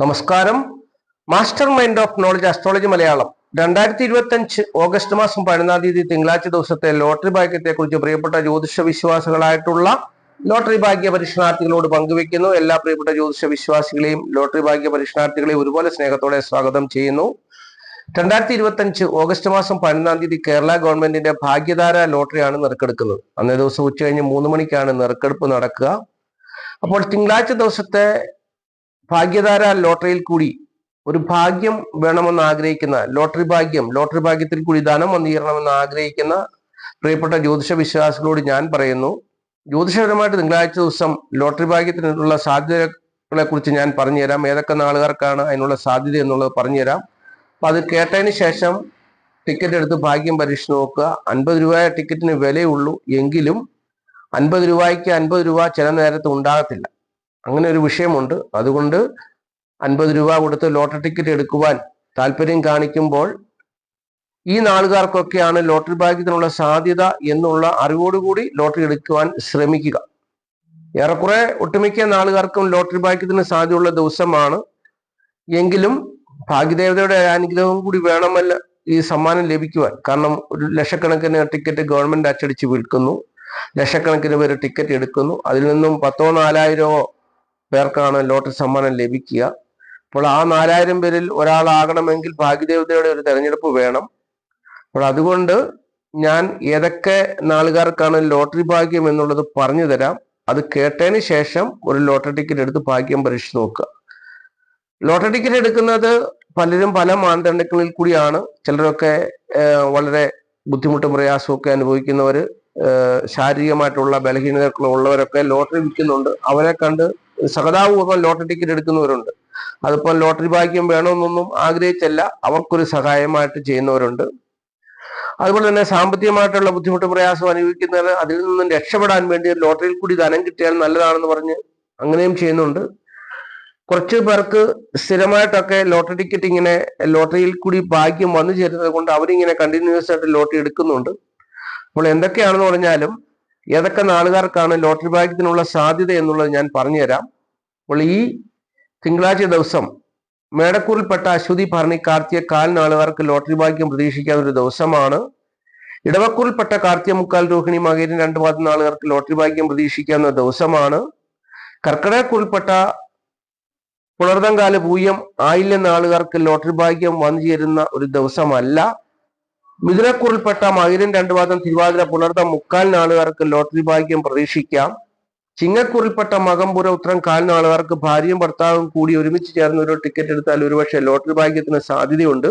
നമസ്കാരം. Master mind of knowledge astrology Malayalam. രണ്ടായിരത്തി ഇരുപത്തി അഞ്ച് ഓഗസ്റ്റ് മാസം പതിനൊന്നാം തീയതി തിങ്കളാഴ്ച ദിവസത്തെ ലോട്ടറി ഭാഗ്യത്തെ കുറിച്ച് പ്രിയപ്പെട്ട ജ്യോതിഷ വിശ്വാസികളായിട്ടുള്ള ലോട്ടറി ഭാഗ്യ പരീക്ഷണാർത്ഥികളോട് പങ്കുവെക്കുന്നു എല്ലാ പ്രിയപ്പെട്ട ജ്യോതിഷ വിശ്വാസികളെയും ലോട്ടറി ഭാഗ്യ പരീക്ഷണാർത്ഥികളെയും ഒരുപോലെ സ്നേഹത്തോടെ സ്വാഗതം ചെയ്യുന്നു. രണ്ടായിരത്തി ഇരുപത്തി അഞ്ച് ഓഗസ്റ്റ് മാസം പതിനൊന്നാം തീയതി കേരള ഗവൺമെന്റിന്റെ ഭാഗ്യധാര ലോട്ടറിയാണ് നെറുക്കെടുക്കുന്നത്. അന്നേ ദിവസം ഉച്ച കഴിഞ്ഞ് മൂന്ന് മണിക്കാണ് നറുക്കെടുപ്പ് നടക്കുക. അപ്പോൾ തിങ്കളാഴ്ച ദിവസത്തെ ഭാഗ്യധാര ലോട്ടറിയിൽ കൂടി ഒരു ഭാഗ്യം വേണമെന്ന് ആഗ്രഹിക്കുന്ന ലോട്ടറി ഭാഗ്യം ലോട്ടറി ഭാഗ്യത്തിൽ കൂടി ധനം വന്നീരണമെന്ന് ആഗ്രഹിക്കുന്ന പ്രിയപ്പെട്ട ജ്യോതിഷ വിശ്വാസികളോട് ഞാൻ പറയുന്നു. ജ്യോതിഷപരമായിട്ട് തിങ്കളാഴ്ച ദിവസം ലോട്ടറി ഭാഗ്യത്തിനുള്ള സാധ്യതകളെ കുറിച്ച് ഞാൻ പറഞ്ഞുതരാം. ഏതൊക്കെ നാളുകാർക്കാണ് അതിനുള്ള സാധ്യത എന്നുള്ളത് പറഞ്ഞുതരാം. അപ്പൊ അത് കേട്ടതിന് ശേഷം ടിക്കറ്റ് എടുത്ത് ഭാഗ്യം പരീക്ഷ നോക്കുക. അൻപത് രൂപ ടിക്കറ്റിന് വിലയുള്ളൂ എങ്കിലും അൻപത് രൂപയ്ക്ക് അൻപത് രൂപ ചില നേരത്ത് ഉണ്ടാകത്തില്ല. അങ്ങനെ ഒരു വിഷയമുണ്ട്. അതുകൊണ്ട് അൻപത് രൂപ കൊടുത്ത് ലോട്ടറി ടിക്കറ്റ് എടുക്കുവാൻ താല്പര്യം കാണിക്കുമ്പോൾ ഈ നാളുകാർക്കൊക്കെയാണ് ലോട്ടറി ഭാഗ്യത്തിനുള്ള സാധ്യത എന്നുള്ള അറിവോടുകൂടി ലോട്ടറി എടുക്കുവാൻ ശ്രമിക്കുക. ഏറെക്കുറെ ഒട്ടുമിക്ക നാളുകാർക്കും ലോട്ടറി ഭാഗ്യത്തിന് സാധ്യതയുള്ള ദിവസമാണ്. എങ്കിലും ഭാഗ്യദേവതയുടെ അനുഗ്രഹം കൂടി വേണമല്ല ഈ സമ്മാനം ലഭിക്കുവാൻ. കാരണം ഒരു ലക്ഷക്കണക്കിന് ടിക്കറ്റ് ഗവൺമെന്റ് അച്ചടിച്ച് വിൽക്കുന്നു. ലക്ഷക്കണക്കിന് പേര് ടിക്കറ്റ് എടുക്കുന്നു. അതിൽ നിന്നും പത്തോ നാലായിരമോ പേർക്കാണ് ലോട്ടറി സമ്മാനം ലഭിക്കുക. അപ്പോൾ ആ നാലായിരം പേരിൽ ഒരാളാകണമെങ്കിൽ ഭാഗ്യദേവതയുടെ ഒരു തെരഞ്ഞെടുപ്പ് വേണം. അപ്പോൾ അതുകൊണ്ട് ഞാൻ ഏതൊക്കെ നാളുകാർക്കാണ് ലോട്ടറി ഭാഗ്യം എന്നുള്ളത് പറഞ്ഞു തരാം. അത് കേട്ടതിന് ശേഷം ഒരു ലോട്ടറി ടിക്കറ്റ് എടുത്ത് ഭാഗ്യം പരീക്ഷിച്ച് നോക്കുക. ലോട്ടറി ടിക്കറ്റ് എടുക്കുന്നത് പലരും പല മാനദണ്ഡങ്ങളിൽ കൂടിയാണ്. ചിലരൊക്കെ വളരെ ബുദ്ധിമുട്ടും പ്രയാസമൊക്കെ അനുഭവിക്കുന്നവർ ശാരീരികമായിട്ടുള്ള ബലഹീനതകളുള്ളവരൊക്കെ ലോട്ടറി വിൽക്കുന്നുണ്ട്. അവരെ കണ്ട് സഹതാപൂർവം ലോട്ടറി ടിക്കറ്റ് എടുക്കുന്നവരുണ്ട്. അതിപ്പോൾ ലോട്ടറി ഭാഗ്യം വേണമെന്നൊന്നും ആഗ്രഹിച്ചല്ല. അവർക്കൊരു സഹായമായിട്ട് ചെയ്യുന്നവരുണ്ട്. അതുപോലെ തന്നെ സാമ്പത്തികമായിട്ടുള്ള ബുദ്ധിമുട്ട് പ്രയാസം അനുഭവിക്കുന്നവർ അതിൽ നിന്നും രക്ഷപ്പെടാൻ വേണ്ടി ലോട്ടറിയിൽ കൂടി ധനം കിട്ടിയാൽ നല്ലതാണെന്ന് പറഞ്ഞ് അങ്ങനെയും ചെയ്യുന്നുണ്ട്. കുറച്ച് പേർക്ക് സ്ഥിരമായിട്ടൊക്കെ ലോട്ടറി ടിക്കറ്റ് ഇങ്ങനെ ലോട്ടറിയിൽ കൂടി ഭാഗ്യം വന്നു ചേരുന്നത് കൊണ്ട് അവരിങ്ങനെ കണ്ടിന്യൂസ് ആയിട്ട് ലോട്ടറി എടുക്കുന്നുണ്ട്. അപ്പോൾ എന്തൊക്കെയാണെന്ന് പറഞ്ഞാലും ഏതൊക്കെ നാളുകാർക്കാണ് ലോട്ടറി ഭാഗ്യത്തിനുള്ള സാധ്യത എന്നുള്ളത് ഞാൻ പറഞ്ഞുതരാം. അപ്പോൾ ഈ തിങ്കളാഴ്ച ദിവസം മേടക്കൂറിൽപ്പെട്ട അശ്വതി ഭരണി കാർത്തിക കാൽ നാളുകാർക്ക് ലോട്ടറി ഭാഗ്യം പ്രതീക്ഷിക്കാവുന്ന ഒരു ദിവസമാണ്. ഇടവക്കൂറിൽപ്പെട്ട കാർത്തിക മുക്കാൽ രോഹിണി മകേരൻ രണ്ട് പാദം നാളുകാർക്ക് ലോട്ടറി ഭാഗ്യം പ്രതീക്ഷിക്കാവുന്ന ദിവസമാണ്. കർക്കിടകക്കൂറിൽപ്പെട്ട പുണർതങ്കാല പൂയം ആയില്ല നാളുകാർക്ക് ലോട്ടറി ഭാഗ്യം വന്നു ചേരുന്ന ഒരു ദിവസമല്ല. മിഥുനക്കൂറിൽപ്പെട്ട മകരൻ രണ്ടു പാദം തിരുവാതിര പുലർത്ത മുക്കാൽ നാളുകാർക്ക് ലോട്ടറി ഭാഗ്യം പ്രതീക്ഷിക്കാം. ചിങ്ങക്കൂറിൽപ്പെട്ട മകംപുര ഉത്തരം കാൽ നാളുകാർക്ക് ഭാര്യയും ഭർത്താവും കൂടി ഒരുമിച്ച് ചേർന്ന് ഒരു ടിക്കറ്റ് എടുത്താൽ ഒരുപക്ഷെ ലോട്ടറി ഭാഗ്യത്തിന് സാധ്യതയുണ്ട്.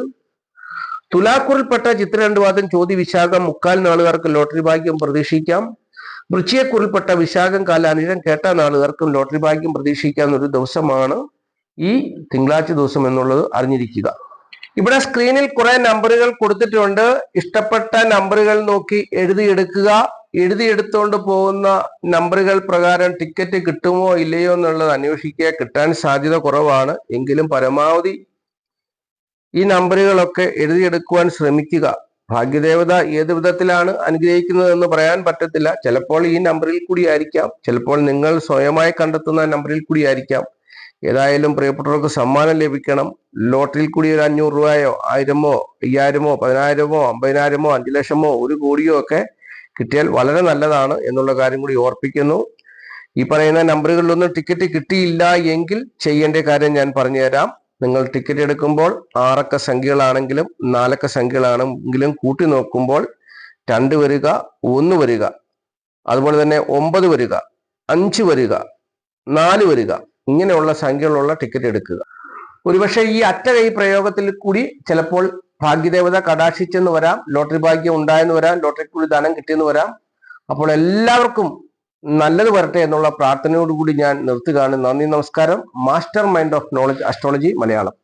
തുലാക്കുറിൽപ്പെട്ട ചിത്ര രണ്ടുപാദം ചോതി വിശാഖം മുക്കാൽ നാളുകാർക്ക് ലോട്ടറി ഭാഗ്യം പ്രതീക്ഷിക്കാം. വൃച്ചിയെക്കുറിൽപ്പെട്ട വിശാഖം കാല അനിരം കേട്ട നാളുകാർക്കും ലോട്ടറി ഭാഗ്യം പ്രതീക്ഷിക്കാവുന്ന ഒരു ദിവസമാണ് ഈ തിങ്കളാഴ്ച ദിവസം എന്നുള്ളത് അറിഞ്ഞിരിക്കുക. ഇവിടെ സ്ക്രീനിൽ കുറെ നമ്പറുകൾ കൊടുത്തിട്ടുണ്ട്. ഇഷ്ടപ്പെട്ട നമ്പറുകൾ നോക്കി എഴുതിയെടുക്കുക. എഴുതിയെടുത്തുകൊണ്ട് പോകുന്ന നമ്പറുകൾ പ്രകാരം ടിക്കറ്റ് കിട്ടുമോ ഇല്ലയോ എന്നുള്ളത് അന്വേഷിക്കുക. കിട്ടാൻ സാധ്യത കുറവാണ്. എങ്കിലും പരമാവധി ഈ നമ്പറുകളൊക്കെ എഴുതിയെടുക്കുവാൻ ശ്രമിക്കുക. ഭാഗ്യദേവത ഏത് വിധത്തിലാണ് അനുഗ്രഹിക്കുന്നതെന്ന് പറയാൻ പറ്റത്തില്ല. ചിലപ്പോൾ ഈ നമ്പറിൽ കൂടി ആയിരിക്കാം. ചിലപ്പോൾ നിങ്ങൾ സ്വയമായി കണ്ടെത്തുന്ന നമ്പറിൽ കൂടി ആയിരിക്കാം. ഏതായാലും പ്രിയപ്പെട്ടവർക്ക് സമ്മാനം ലഭിക്കണം. ലോട്ടറിയിൽ കൂടി ഒരു അഞ്ഞൂറ് രൂപയോ ആയിരമോ അയ്യായിരമോ പതിനായിരമോ അമ്പതിനായിരമോ അഞ്ചു ലക്ഷമോ ഒരു കോടിയോ ഒക്കെ കിട്ടിയാൽ വളരെ നല്ലതാണ് എന്നുള്ള കാര്യം കൂടി ഓർപ്പിക്കുന്നു. ഈ പറയുന്ന നമ്പറുകളിലൊന്നും ടിക്കറ്റ് കിട്ടിയില്ല എങ്കിൽ ചെയ്യേണ്ട കാര്യം ഞാൻ പറഞ്ഞുതരാം. നിങ്ങൾ ടിക്കറ്റ് എടുക്കുമ്പോൾ ആറക്ക സംഖ്യകളാണെങ്കിലും നാലക്ക സംഖ്യകളാണെങ്കിലും കൂട്ടി നോക്കുമ്പോൾ രണ്ട് വരിക ഒന്ന് വരിക. അതുപോലെ തന്നെ ഒമ്പത് വരിക അഞ്ച് വരിക നാല് വരിക. ഇങ്ങനെയുള്ള സംഖ്യകളുള്ള ടിക്കറ്റ് എടുക്കുക. ഒരുപക്ഷെ ഈ അറ്റ കൈ പ്രയോഗത്തിൽ കൂടി ചിലപ്പോൾ ഭാഗ്യദേവത കടാക്ഷിച്ചെന്ന് വരാം ലോട്ടറി ഭാഗ്യം ഉണ്ടായെന്ന് വരാം ലോട്ടറി കൂടി ധനം കിട്ടിയെന്ന് വരാം. അപ്പോൾ എല്ലാവർക്കും നല്ലത് വരട്ടെ എന്നുള്ള പ്രാർത്ഥനയോടുകൂടി ഞാൻ നിർത്തുകയാണ്. നന്ദി നമസ്കാരം. Master mind of knowledge astrology Malayalam.